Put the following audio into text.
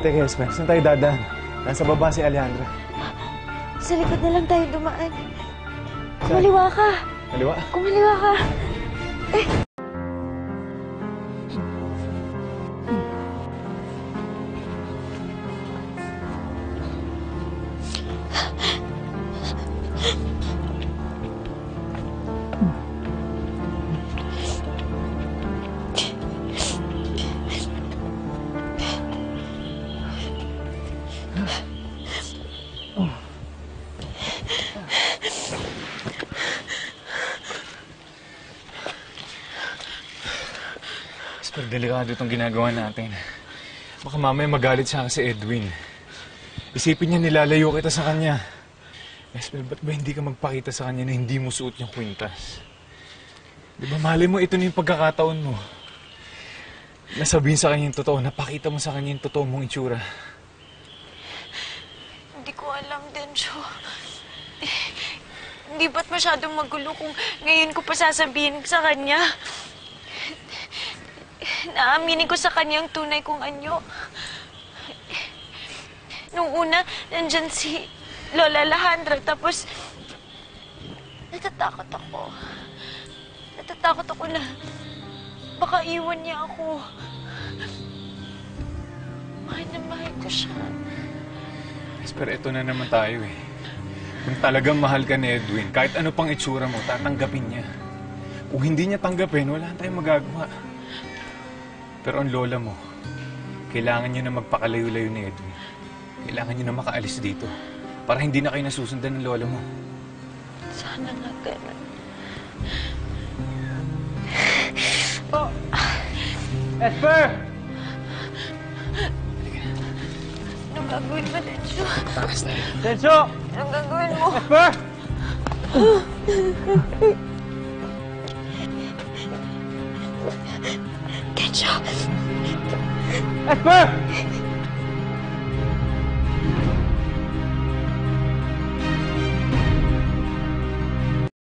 Teka, Esmer, saan tayo dadaan? Nasa baba si Alejandra. Sa likod na lang tayo dumaan. Kumaliwa ka. Kaliwa. Kumaliwa ka. Esmer, delikado itong ginagawa natin. Baka mamaya magalit sa si Edwin. Isipin niya nilalayo kita sa kanya. Esmer, ba't ba hindi ka magpakita sa kanya na hindi mo suot yung kwintas? Di ba mali mo ito na yung pagkakataon mo? Nasabihin sa kanya yung totoo, napakita mo sa kanya yung totoo mong itsura. Hindi ko alam din, Jo. Eh, Hindi ba't masyadong magulo kung ngayon ko pa sasabihin sa kanya? Naaminin ko sa kanya tunay kong anyo. Nung una, nandyan si Lola Alejandra, tapos natatakot ako. Natatakot ako na baka iwan niya ako. Mahal na mahal ko siya. Esper, ito na naman tayo eh. Kung talagang mahal ka ni Edwin, kahit ano pang itsura mo, tatanggapin niya. Kung hindi niya tanggapin, wala tayong magagawa. Pero ang lola mo, kailangan niyo na magpakalayo-layo ni Edwin. Kailangan niyo na makaalis dito. Para hindi na kayo nasusundan ng lola mo. Sana nga ganun. Esper! Anong gagawin mo, Denjo? Takas tayo. Tenso! Anong gagawin mo? Esper! Denjo! Esper!